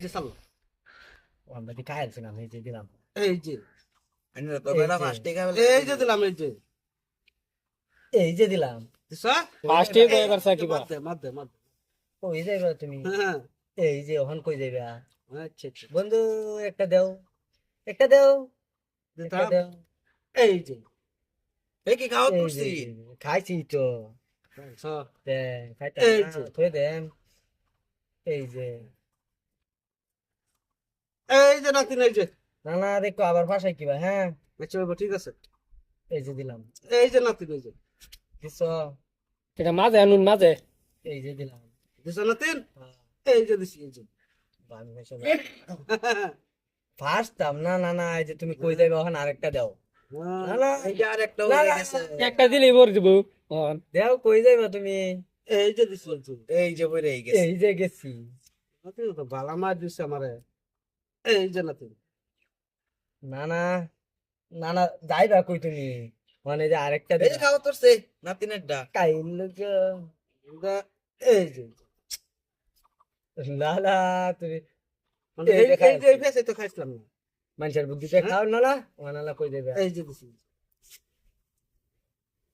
যে চালো আমরা কি খাইছিলাম এই যে দিলাম। এই যে। আইনে তো বেটা ফার্স্ট টেকা এই যে দিলাম। এই যে। এই যে দিলাম। ফার্স্টে এবার সাকিবা। মার দে মার দে কই যাইবা তুমি? হ্যাঁ। এই যে ওখান কই যাইবা? আচ্ছা আচ্ছা। বন্ধু একটা দেও। একটা দেও। একটা। দেও। এই যে। এই কি খাওয়া করছি? খাইছি তো। হ্যাঁ। দে খাইতা এই না, যে। থই দেম এই যে। এই যে নাতিন এই যে না না দেখো আবার ভাষায় কিবা হ্যাঁ আচ্ছা বাবা, ঠিক আছে এই যে দিলাম এই যে নাতিন এই যে দিছ এটা মাঝে আনুন মাঝে এই যে দিলাম দিছা নাতিন হ্যাঁ, এই যে দিছি এই যে আমি ভাষা ফার্স্ট দাম না না না এই যে তুমি কই যাইবা ওখানে আরেকটা দাও না না এই যে আর একটা হয়ে দিলেই ভরে দিব দেও কই যাইবা তুমি এই যে দিছি এই যে এই যে বইরে গেছে এই যে গেছি তো বালা মার দিছে আমারে এই যে নাতিন না না না না যাইবা কই তুমি মানে যে আরেকটা এই খাওয়া তোরছে নাতিনের ডা কাইল এই যে না তুমি এই এই যে এই ফেসে তো খাইছিলাম না। মানুষের বুদ্ধিতে খাও না না ওনালা কই দেবে এই যে দিছি।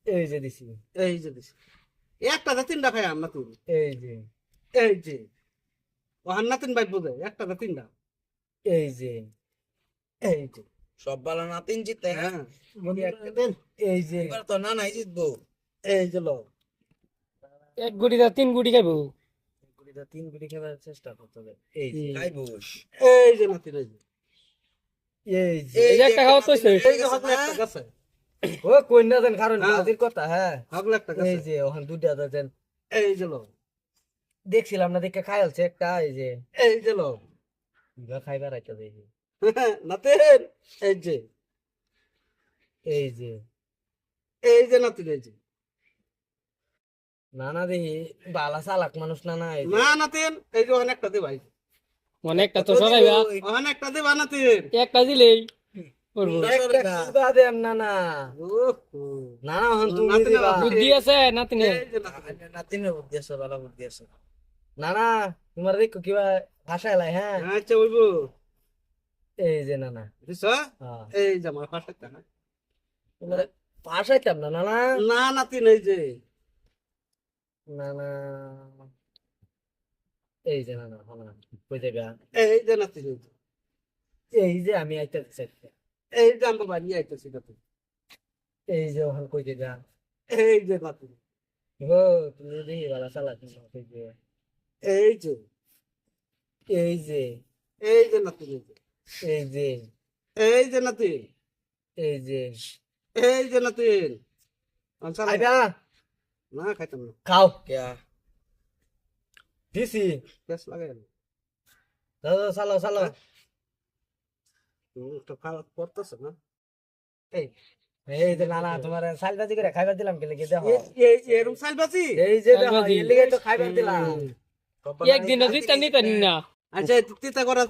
এই যে দিছি। এই যে দিছি। একটা দা তিনটা খাই আম নাতিন এই যে। এই যে। ও হান নাতিন বাইক বোঝে একটা দা তিনটা। এই যে এই যে। সব বালা নাতিন জিতে। হ্যাঁ হ্যাঁ মনে একটা দেন এই যে। এবার তো না নাই জিতবো। এই যে লো এক গুটি দা তিন গুটি খাইবো। গুড়িটা তিন গুড়ি খাবার চেষ্টা করতে হবে। এই যে। খাইবোস এই যে নাতিন এই যে। এই যে। এই যে একটা খাওয়া তো এই যে একটা গাছে ও কই দেন কারণ হ্যাঁ। কথা হ্যাঁ। হগলে একটা এই যে ওখান দুটা দেন। এই যে লো দেখছিলাম না দেখে খাইলছে একটা এই যে। এই যে লো খাইবার আইতা দেখি নাতিন এই যে। এই যে। এই যে নাতিন এই যে। না না দেখি বালা চালাক মানুষ না না না নাতিন এই যে ওখানে একটা দে ভাই অনেকটা তো সরাইবা। ওখানে একটা দে বা নাতিন। একটা দিলেই। বুদ্ধি। আছে নাতিনে এই যে নাতিন। বুদ্ধি আছে ভালো বুদ্ধি আছে। না না। তোমার দেখো কিবা ভাষা এলাই হ্যাঁ? আচ্ছা ওইবো এই যে না না। দিছ হ্যাঁ। এই যে আমার একটা না। তোমার ভাষাইতাম না না না? না নাতিন এই যে। না না। এই যে না না হো না কই দেবে এই যে নাতিন এই যে। এই যে আমি আইতে চাই এই যে আমরা বাড়ি আইতেছি নাতিন এই যে ওখান কই দেবে এই যে নাতিন ও তুমি দেখি কই যে এই যে এই যে এই যে নাতিন এই যে এই যে এই নাতিন এই যে এই যে আচ্ছা আইবা না খাইতাম না খাও কে দিছি গ্যাস লাগাই দাদা চালো চালো তো খাওয়া করতেছে না এই এই যে না না তোমার সাল বাজি করে খাইবার দিলাম কে লেগে দেখো এই- এই এরম সাইল বাসি এই যে দেখো সালবাজি। লেগে তো খাইবার দিলাম একদিন দিতে নিতে না। আচ্ছা তিতা করা